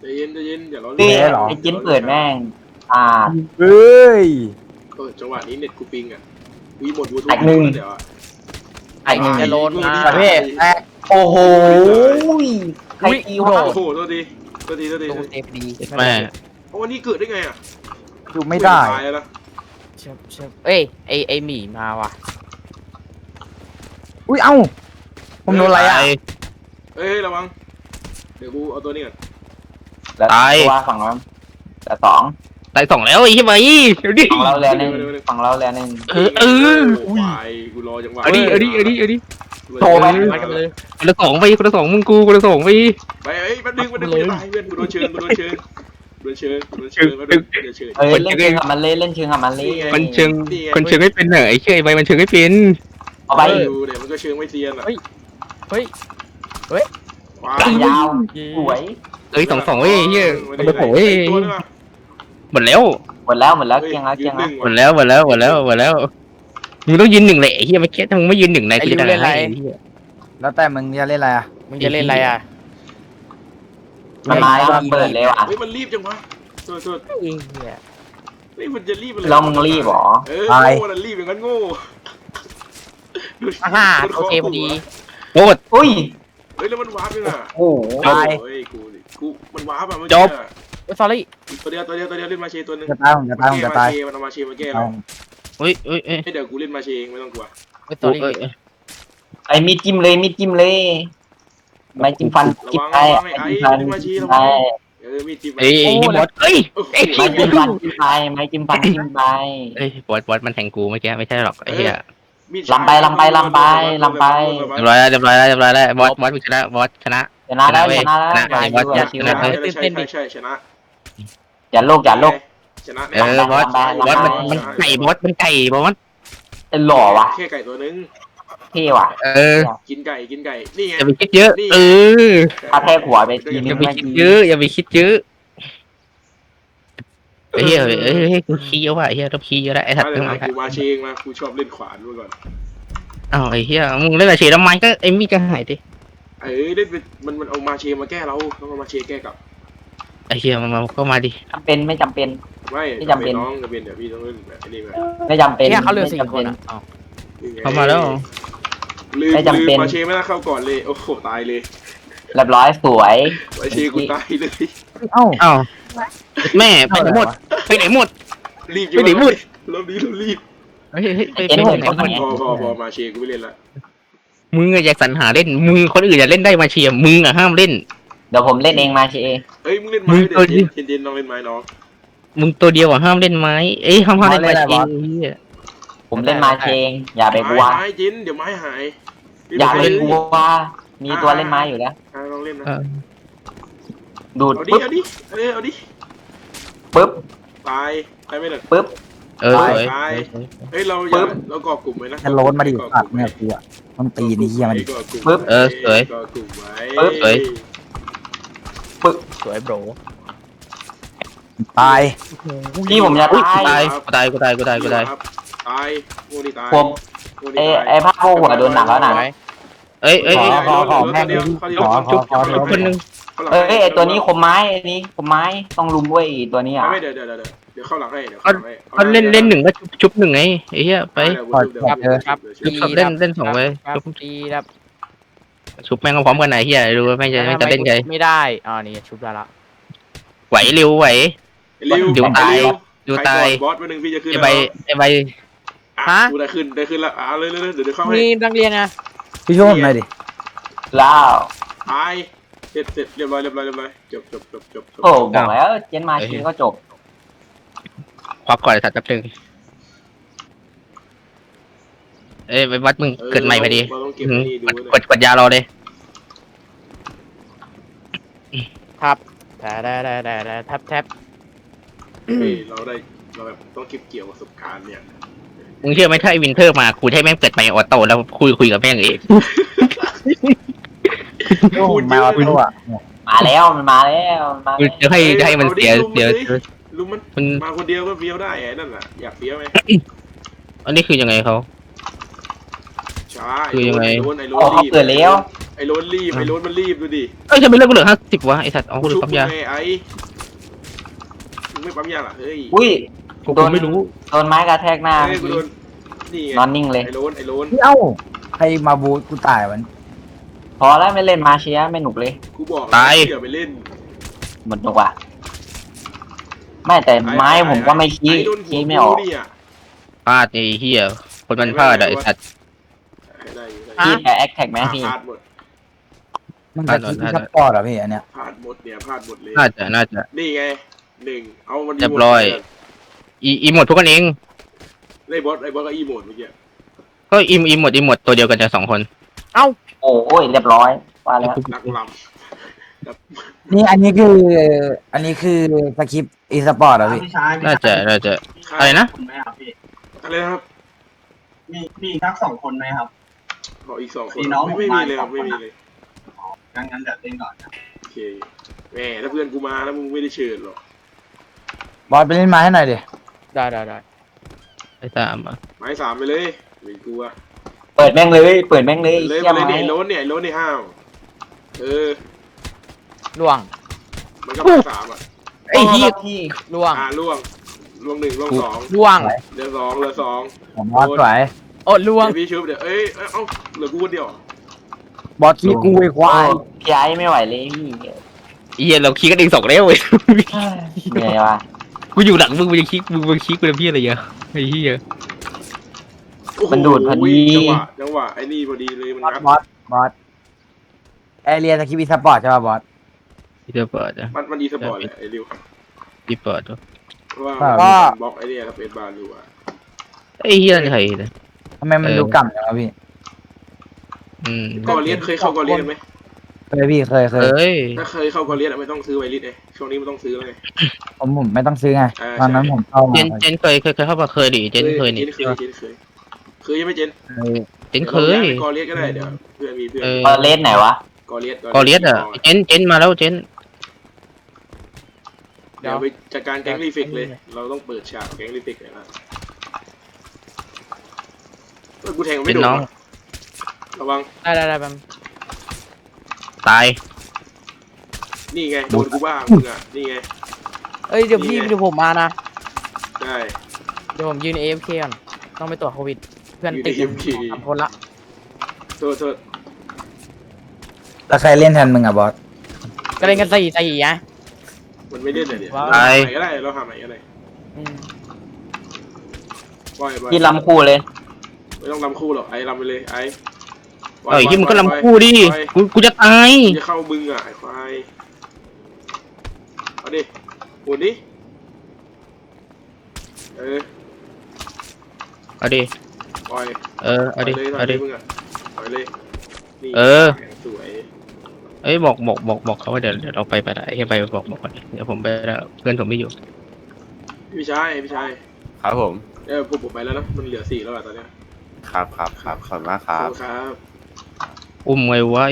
Speaker 3: ใจเย็นใจเย็นอย่าร้อน
Speaker 5: เอ้ยไอ้เจนเปิดแม่งอ่า
Speaker 2: เฮ้ย
Speaker 3: เออจังหวะนี้เน็ตกูปิงอะวีหมดวูทู
Speaker 5: แตกหนึ่ง
Speaker 3: เดี๋ยวอะ
Speaker 1: ไอ้จะโลนมา
Speaker 2: ประเภทแรกโอ้โห
Speaker 5: ใครตีวะ
Speaker 3: โอ้โหโทษทีตัวทีตัวที
Speaker 1: ตู้เซฟดี
Speaker 4: แม่
Speaker 3: โอ้นี่เกิดได้ไงอะ
Speaker 2: อยู่ไม่ได้
Speaker 3: ตายแล้วนะ
Speaker 1: เชิบเชิบเอ้ยไอไอหมีมาว่ะ
Speaker 2: อุ้ยเอ้า ผมโดนอะไรอะ
Speaker 4: ตาย
Speaker 3: เอ้ยระวัง เดี๋ยวกูเอาตัวนี้ก่อน
Speaker 5: แล้ว
Speaker 4: ตาย
Speaker 5: ตัวฝั่งเราแต่สอง
Speaker 4: ตายสองแล้วไอ้เหี้ยไหมเดี๋ยวดิ
Speaker 5: ฝั่งเราเรือหนึ่งฝั่งเราเรือหนึ่ง
Speaker 4: เออเออ
Speaker 3: โอ้ยกูรอจังหวะ
Speaker 4: เอาดิเอาดิเอาดิเอาดิ
Speaker 5: โชว์ไป
Speaker 1: มากันเลย
Speaker 4: คนละสองไปคนละสองมึงกูคนละสองไป
Speaker 3: ไปเอ้ยแป๊บนึงแป๊บนึงกูจะตายเพื่อนกูโดนเชิญกูโดนเชิญกูโดนเชิญกูโดนเชิญแป๊บนึงเดี๋ยวเชิญ
Speaker 5: เอ้ยเล่นเชิงกับมันเล่นเล่นเชิงกับมันเล่น
Speaker 4: มันเชิงคนเชิงไม่เป็นเหรอไอ้เชี่ยไอ้ใบมันเชิงไม่เป็น
Speaker 5: เอาไป
Speaker 3: ดูเดี๋ยวมันก็เชิงไม่เซียนอะ
Speaker 1: เฮ้ย
Speaker 3: ว้า
Speaker 5: ตั
Speaker 3: ว
Speaker 5: วยาวสวย
Speaker 4: เอ้ยสองสองเว้ยไอ้เหี้ย
Speaker 3: ไม่
Speaker 4: คน
Speaker 3: ได้
Speaker 4: ละสองเว้ย
Speaker 3: ตัวนึงอะ
Speaker 4: หมดแล้ว
Speaker 5: หมดแล้วหมดแล้วเกียงแล้วเกียงแล้ว
Speaker 4: หมดแล้วหมดแล้วหมดแล้วหมดแล้วมึงต้องยืนหนึ่งแหละไอ้เหี้ยไม่เก็ตถ้ามึงไม่ยืนหนึ่งในกูจะด่าให้ไอ้เหี้ย
Speaker 2: แล้วแต่มึงจะเล่นอะไรอะ
Speaker 1: มึงจะเล่นอะไรอะ
Speaker 5: มันมาแล้วมันเปิดเร็วอะ
Speaker 3: เฮ้ยมันรีบจังวะโทษโทษ
Speaker 1: ไอ้เหี้ย
Speaker 3: นี่มันจะรีบอะไร
Speaker 5: แล้วมึงรีบเหรอ
Speaker 3: เออโง่น่ะรีบอย่างนั้นโง่ดู
Speaker 1: อ่าโอเคพอดี
Speaker 4: โอ้
Speaker 5: อุ้ย
Speaker 3: เฮ้ยแล้วมันวาร์ปด้วยน่ะ
Speaker 5: โอ้โห
Speaker 2: ตาย
Speaker 3: เฮ้ยกูดิกูมันวาร์ปอะเมื่อ
Speaker 4: จ
Speaker 3: กี้
Speaker 4: บ
Speaker 3: อะ
Speaker 1: เอ้ย sorry
Speaker 3: ตัวเดียวตัวเดียวตัวเดียวเล่นมาเชตัวหนึง
Speaker 2: จะตายผมจะตายผมจะตาย
Speaker 3: มันเอามาเชมันเอามาเชมาแก้
Speaker 2: เอา
Speaker 3: เรา
Speaker 4: เฮ้ยเฮ้ยเฮ้ย
Speaker 3: ให้เดี๋ยวกูเล่นมาเชเองไม่ต้องกลัว
Speaker 1: เอ้ย
Speaker 4: โอ้
Speaker 1: sorry
Speaker 4: เอ้ยเอ้ย
Speaker 5: ไอ้มีดจิ้มเลยมีดจิ้มเลยไม่จิ้มฟันจิ้มไปไม่จิ้มฟันจิ้มไป
Speaker 3: เออมีจีบ
Speaker 4: เอ้ยไอ้บอสเอ้ย
Speaker 3: โอ้โห
Speaker 4: เอ้ย
Speaker 5: ไม่จิ้มฟันจิ้มไปไม่จิ้มฟันจิ้มไป
Speaker 4: เอ้ยบอสบอสมันแทงกูเมื่อกี้ไม่ใช่หรอกไอ้เหี้ย
Speaker 3: มีด
Speaker 5: ลำไปลำไปลำไปลำไป
Speaker 4: เรียบร้อยแล้วเรียบร้อยแล้วเรียบร้อยแล้วบอสบอสมึงชนะบอสชนะ
Speaker 5: ชนะแล้วชนะแล้ว
Speaker 4: ชนะ
Speaker 5: อย่า
Speaker 4: ไอ้บอส
Speaker 5: อย่า
Speaker 4: ช
Speaker 5: ชิว
Speaker 4: นะ
Speaker 3: ใช่ใช่ใช่ใช่ชนะ
Speaker 5: อย่าโลกอย่าโลก
Speaker 3: ชนะ
Speaker 4: เออบอสบอสมันมันไก่บอสมันไก่บอส
Speaker 5: เป็นหล่อวะ
Speaker 3: แค่ไก่ตัวนึง
Speaker 5: เท่ว่ะ
Speaker 4: เออ
Speaker 3: กินไก่กินไก่ นี่ไง
Speaker 4: อย่าไปคิดเยอะ เออ
Speaker 5: ถ้าแทกหัวไปที
Speaker 4: อ
Speaker 5: นึ
Speaker 4: ย่างไปคิดเยอะอย่าไปคิดเยอะ เฮ้ยเฮ้ยเฮ้ยเฮ้ยกูขี้เยอะว่ะไอ้เฮียต้องขี้เยอะแล้วไอ้สัตว์
Speaker 3: มา
Speaker 4: ทั้งห
Speaker 3: เล
Speaker 4: ลาย
Speaker 3: ยกูมาเชงมากูชอบเล่นขวานมาก่อน
Speaker 4: อ้าวไอ้เฮียมึงเล่นอะไรเฉยแล้วไม้ก็ไอ้มีดก็หายดิ
Speaker 3: เอ้ยเล่นเป็นมันมันเอามาเชมาแก้เราต้องเอามาเชแก้กับ
Speaker 4: ไอ้เฮียมันมาก็มาดิ
Speaker 5: จำเป็นไม่จำเป็น
Speaker 3: ไม่
Speaker 5: ไม่จำเป็น
Speaker 3: น้องจำเป็นเดี๋ยวพี่ต้องเล่นแบบนี้แบบ
Speaker 5: ไม่จำเป็น
Speaker 1: เฮียเขาเหลือสี่
Speaker 5: ไม่จำ
Speaker 1: ค
Speaker 5: เป็น
Speaker 1: อะอ้าว
Speaker 4: เข้ามาแล้ว
Speaker 3: ลืม
Speaker 5: ไม่จำเป็น
Speaker 3: ลืมมาเชไม่น่าเข้าก่อนเลยโอ้โหตายเลย
Speaker 5: เรียบร้อยสวย
Speaker 3: มาเชกูตายเลย
Speaker 2: เอ้า
Speaker 4: อ้าว แม่ไปไหนหมดไปไหนหมด
Speaker 3: รีบ
Speaker 4: ไม่ได้พูด
Speaker 3: รอบนี้เรารีบ
Speaker 4: เฮ้ยเฮ้ยไปไปไหนหมด
Speaker 3: พอพอพอมาเชกูไม่เล่นละ
Speaker 4: มึงอะอยากสรรหาเล่นมึงคนอื่นอยากเล่นได้มาเชียร์มึงอะห้ามเล่น
Speaker 5: เดี๋ยวผมเล่นเองมาเชเอ
Speaker 3: เอ้ยมึงเล่น
Speaker 4: มึ
Speaker 3: ไม้
Speaker 4: ง
Speaker 3: เดี๋
Speaker 4: ตัว
Speaker 3: ยว
Speaker 4: นี้
Speaker 3: เย็นเย็นๆน้องเล่นไม้น้อง
Speaker 4: มึงตัวเดียวอะห้ามเล่นไม้เอ้ยห้ามห้ามเล่นมาเชียร์เฮีย
Speaker 5: ผมเล่นมาเชเองอย่าไปกลัว
Speaker 3: ไม้เย็นเดี๋ยวไม้หาย
Speaker 5: อย่าไปกลัวมีตัวเล่นไม้อยู่แล้ว
Speaker 3: อะลองเล่นนะ
Speaker 4: เออ
Speaker 5: ดูด
Speaker 3: เอาดิ
Speaker 5: ปึ๊บ
Speaker 3: เอาดิเออเอาดิ
Speaker 5: ปึ๊บ
Speaker 3: ตายตายไม่หนึ่ง
Speaker 5: ปึ๊บ
Speaker 4: เออสวย
Speaker 3: ตายเฮ้ยเราอ
Speaker 5: ปึ๊
Speaker 3: ย่า
Speaker 5: บ
Speaker 3: เราก่อกลุ่มไว้นะ
Speaker 2: จะโลนมาดิสัตว์เนี่ยกูอะต้องตีนี่เหี้ยมันดิ
Speaker 3: ก่อกลุ่ม
Speaker 5: ปึ๊บ
Speaker 4: เออสวย
Speaker 3: ก่อกลุ่มไว้
Speaker 5: ปึ๊บ
Speaker 4: สวย
Speaker 1: สวยโบร
Speaker 2: ตาย
Speaker 5: พี่ผมจะ
Speaker 4: อุ้ย
Speaker 5: ตาย
Speaker 4: กูตายกูตายกูตายกูตายกูตาย
Speaker 3: ครับตายโง่นี่ตาย
Speaker 5: ผม
Speaker 3: โง่
Speaker 5: ไอ้
Speaker 3: นี่ตาย
Speaker 5: ไอ้ผ้าโพกหัวโดนหนักแล้วนะ
Speaker 1: ไว้
Speaker 4: เอ้ยเอ้ย
Speaker 2: ข
Speaker 4: เอ้ย
Speaker 2: ขอขอแม่งดิขอขอขอ
Speaker 4: จุ๊บคนหนึง
Speaker 5: เอ้ยไอ้ตัวนี้คมไม้ไอ้นี้คมไม้ต้องลุมด้วยอีตัวนี้อะ
Speaker 3: ไม่เดี๋ยวเดี๋ยวเดี๋ยวเดี๋ยวเข้าหลังให้เดี๋ยวเข้าหลังให้
Speaker 4: เขาเล่นเล่นหนึ่งก็ชุบชุบหนึ่งไงไอ้เหี้ยไป
Speaker 3: เดี๋ยวเดี๋ยว
Speaker 1: ครับ
Speaker 3: เดี๋ยว
Speaker 1: ครับ
Speaker 3: เดี๋ยว
Speaker 4: ชุบเล่นเล่นสองไว้
Speaker 1: ครับ
Speaker 4: ชุบ
Speaker 1: ดีครับ
Speaker 4: ชุบแม่งก็พร้อมกันไหนเหี้ยดูว่าแม่งจะแม่งจะเล่นไง
Speaker 1: ไม่ได้อ๋อนี่ชุบได้ละ
Speaker 4: ไหวเร็วไหว
Speaker 3: เร็ว
Speaker 4: เดี๋ยวตาย
Speaker 3: เร็ว
Speaker 4: ดูตาย
Speaker 3: ใครก่อนบอสวันหนึ่งพี่จะขึ้น
Speaker 4: ไอ้ใบไอ้ใบ
Speaker 3: อะกูได้ขึ้นได้ขึ้นแล้วอะเลยเลยเลยเดี๋ยวเดี๋ยวเข้าให้
Speaker 1: นี่นักเรียนนะ
Speaker 2: พี่ช่วยผมหน่อยดิ
Speaker 5: แล้ว
Speaker 3: ตายเส ร็จเสร็จเรียบร้อยเรียบร้อยเรียบร้อยจบจบจบจบจบ
Speaker 5: โอ้บอกแล้วเจนมาชีก็จบ
Speaker 4: ควักก่อนไอ้สัตว์แป๊บนึงเอ้ยไปวัดมึงเกิดใหม่พอดี
Speaker 3: เราต้องเก็บ
Speaker 4: อืม
Speaker 3: นี่ดู
Speaker 4: กด
Speaker 3: เลย
Speaker 4: กดกดยาเราเลย
Speaker 1: แต่แต่แต่แต่แต่แท็บแท็บ
Speaker 3: เฮ้ยเราได้เราแบบต้องเก็บเกี่ยวประสบการณ์เนี่ย
Speaker 4: มึงเชื่อไหมถ้าไอ้วินเทอร์มากูจะให้แม่งเกิดใหม่ออโต้แล้วคุยคุยกับแม่งเอง
Speaker 3: พูดเย
Speaker 2: มา
Speaker 3: อะ
Speaker 2: เอาตัว
Speaker 5: มาแล้วมันมาแล้วมันมา
Speaker 4: กูจะให้จะให้มันเสียเสีย
Speaker 3: ลุงมัน
Speaker 4: มัน
Speaker 3: มาคนเดียวก็เฟี้ยวได้ไอ้นั่นน่ะอยากเฟี้ยวไหม
Speaker 4: อันนี้คือยังไงเขา
Speaker 3: ใช่
Speaker 4: คือยังไง
Speaker 3: ไอ้โรนไอ้โร
Speaker 5: โอ้
Speaker 3: น
Speaker 5: เขา
Speaker 3: รีบ
Speaker 5: เกิดแล้ว
Speaker 3: ไอ้โรนรีบไอ้โรนมันรีบดูดิ
Speaker 4: เอ้ยทำไมเลือกกูเหลือห้าสิบวะไอสัตว์เอากูเหลือปั๊มยา
Speaker 3: ชุบไงไอ้มึงไม่ปั๊มยาเหรอเฮ้ย
Speaker 5: อุ้ย
Speaker 4: กูกูไม่รู้
Speaker 5: โดนไม้กระแทกหน้า
Speaker 3: เฮ้ยกูโดนนี่ไง
Speaker 5: นอนนิ่งเลย
Speaker 3: ไอ้โรนไอ้โรน
Speaker 2: เอ้าใครมาบูทกูตายวัน
Speaker 5: พอแล้วไม่เล่นมาเชียไม่หนุกเลย
Speaker 3: กูบอก
Speaker 4: ตาย
Speaker 3: อย่าไปเล่น
Speaker 5: หมดตัวว่ะไม่แต่ไม้ผมก็ไม่ชี้
Speaker 3: อ้โดนหัว
Speaker 5: ชี้ไม่ออก
Speaker 3: เนี่ย
Speaker 4: พลาดไอ้เหี้ยคนมันพลาดอะไอ้สัตว์
Speaker 3: ให้ได้อยู่ได้
Speaker 1: อะ
Speaker 5: พี่แพ้แอคแท็กไหม
Speaker 3: อะ
Speaker 5: พี่
Speaker 3: พลาดหมด
Speaker 2: มันจะคิดที่สปอร์ตเหรอพี่อันเนี้ย
Speaker 3: พลาดหมดเนี่ยพลาดหมดเลย
Speaker 4: น่าจะน่าจะ
Speaker 3: นี่ไงหนึ่งเอามัน
Speaker 4: เรียบร้อย อีอีหมดพวกกันเอง
Speaker 3: ไอ้บอสไอ้บอสก็อีโหมดเมื่อกี้
Speaker 4: ก็อีอีหมดอีหมดตัวเดียวกันจะสองคน
Speaker 5: โอ้ยเรียบร้อยว่าแล้ว
Speaker 3: นักล
Speaker 2: นี่อันนี้คือ อันนี้คือสคริปต์อีสปอร์ตเหรอพี่
Speaker 6: พี่ชาย
Speaker 4: น่าจะน่าจะำอะไรนะ
Speaker 6: คุณไหมครับพี่
Speaker 3: อะไรนะครับ
Speaker 6: มีมีทักสองคนไหมครับ
Speaker 3: บอกอีกสองคน
Speaker 6: มีน้อง
Speaker 3: ไม่ไม่
Speaker 6: ผม
Speaker 3: มี
Speaker 6: มา
Speaker 3: เลยครับ
Speaker 6: สองคน
Speaker 3: ไม่มี
Speaker 6: นะ
Speaker 3: เลย
Speaker 6: งั้นงั้นเดี๋ยวเล่นก่อนนะ
Speaker 3: โอเคแหมถ้าเพื่อนกูมาแล้วมึงไม่ได้เชิญหรอก
Speaker 2: บอสไปเล่นไม้ให้หน่อยดิ
Speaker 1: ได้ได้ได้
Speaker 4: ไอ้สามอะ
Speaker 3: ไม้สามไปเลยไม่กลัว
Speaker 5: เปิดแม่งเลย เปิดแม่งเลย
Speaker 3: เลย
Speaker 5: เชี่ย
Speaker 3: มาเลย
Speaker 5: ไม้
Speaker 3: เนี่ยโล้นเนี่ยโล้นในห้าวเออ
Speaker 1: ล่วง
Speaker 3: มันก็ไม้สามอะ
Speaker 4: ไอ้เหี้ย
Speaker 5: พี่
Speaker 1: ล่วง
Speaker 3: อ่าล่วงล่วงหนึ่งล่วงสอง
Speaker 1: ล่วง
Speaker 3: เหลือสองเหลือสอง
Speaker 2: ผมบอสสวย
Speaker 1: โอ้ล่วง
Speaker 3: เดี๋ยวพี่ชุบเดี๋ยวเอ้ยเอ้ยเอ้าเหลือกูคนเดียวเหรอบ
Speaker 2: อสขี้กูไอ้ควาย
Speaker 5: โอ้พี่ไอ้ไม่ไหวเลยพี่
Speaker 4: ไอ้เหี้ยเราขี้กันเองสองแล้วเว้ย
Speaker 5: เหนื่อยวะ
Speaker 4: กูอยู่หลังมึงมึงยังขี้มึงมึงขี้กูเป็นพี่อะไรเงี้ยไอ้เหี้ย
Speaker 3: โอ้โห
Speaker 5: มันดูดพอดี
Speaker 3: จังหวะจังหวะไอ้นี่พอดีเลยมัน
Speaker 2: บอส
Speaker 3: งัด
Speaker 2: บอสบอสแอเรียสคริปต์อีสปอร์ตใช่ป่ะบอส
Speaker 4: ที่จะเปิดอะ
Speaker 3: มันมันดีสปอร์ตเลยไอ้ริว
Speaker 4: ที่เปิดอะ
Speaker 3: เพราะว่า
Speaker 2: ก็
Speaker 3: บล็อกไอ้เนี่ยครับเป็นบาร์ริวอะ
Speaker 4: ไอ้เหี้ยนี่ใครเนี่ย
Speaker 2: ทำไมมันดูกำจังวะพี่
Speaker 4: อืม
Speaker 3: กอเลียนเคยเข้ากอเลียนไหม
Speaker 2: เคยพี่เคยเคย
Speaker 4: เอ้ย
Speaker 3: ถ้าเคยเข้ากอเลียนอะไม่ต้องซื้อไวริสเลยช่วงนี้มันต้องซื้อเลย
Speaker 2: ผมผมไม่ต้องซื้อไง
Speaker 3: อ่า
Speaker 2: ตอนนั้น
Speaker 3: ใช่
Speaker 2: ผมเข้า
Speaker 4: เจ
Speaker 2: มาน
Speaker 4: เจนเคยเคยเคยเข้ามาเคยดิเจนเคยนี่
Speaker 3: เจนเคยเจนเคยเคยยังไม่เจน
Speaker 2: เคย
Speaker 4: เจนเคย
Speaker 3: กอเลียนก็ได้เดี๋ยวเพื่อนมีเพื่อน
Speaker 4: เออ
Speaker 5: เออเลสไหนวะ
Speaker 3: กอเลียน
Speaker 4: กอเลียสอะเจนเจนมาแล้วเจน
Speaker 3: เดี๋ยวไปจัดการแก๊งรีฟิกเลย เราต้องเปิดฉากแก๊งรีฟิกเลยนะเออกูแทงมัน
Speaker 4: เป็
Speaker 3: ไม่
Speaker 4: น
Speaker 3: โดน
Speaker 4: น้อง
Speaker 3: ว่ะระวัง
Speaker 1: ได้ได้ได้แป๊บ
Speaker 4: ตาย
Speaker 3: นี่ไงโดนกูบ้างมึงอะ นี่ไง
Speaker 1: เอ้ยเดี๋ยวพี่
Speaker 3: นี่ไง
Speaker 1: เดี๋ยวผมมานะ
Speaker 3: ได้
Speaker 1: เดี๋ยวผมยืน AFK ก่อนต้องไปตรวจโควิด เพื่อน
Speaker 3: อยู่
Speaker 1: ติด
Speaker 3: ใน AFK
Speaker 1: สามคนละ
Speaker 3: โทษโทษ
Speaker 2: แล้วใครเล่นแทนมึงอะบอส
Speaker 1: ก็เล่นกันสี่สี่ไง
Speaker 3: มันไม่เล่นเลยเนี่ย
Speaker 1: ว้าว
Speaker 3: เราหาใหม่ก็ได้เราหาใหม่ก็ได้
Speaker 1: อืม
Speaker 3: ปล่อยปล่อย
Speaker 5: พี่ลำคู่เลย
Speaker 3: ไม่ต้องรำคู่หรอกไอ้รำไปเลยไอ้ปล่
Speaker 4: เอ้ยที่มึงก็
Speaker 3: ปล่
Speaker 4: ลำคู่ดิ
Speaker 3: ปล่อย
Speaker 4: กูกูจะตาย
Speaker 3: จะเข้ามึงอะไอ้ควายเอาดิหมุนดิเออ
Speaker 4: เอาดิ
Speaker 3: ปล่อย
Speaker 4: เออเอาดิ
Speaker 3: ปล่ยเลย
Speaker 4: เอาดิ
Speaker 3: ปล่ยลยมึงอะปล่อยเลยนี่
Speaker 4: เออ
Speaker 3: สวย
Speaker 4: เอ้ยบอกบอกบอกบอกเขาว่าเดี๋ยวเดี๋ยวเราไปไปได้ให้ไปบอกบอกก่อนเดี๋ยวผมไปแล้วเพื่อนผมไม่อยู่
Speaker 3: พี่ชายพี่ชาย
Speaker 7: ครับผม
Speaker 3: เออผมผมไปแล้วนะ มันเหลือสี่แล้วอะตอนเนี้ย
Speaker 7: ครับครับครับขอบคุณมากค
Speaker 3: ขอบ
Speaker 7: รับ
Speaker 3: คุณครับ
Speaker 4: อุ้มไว้ไว้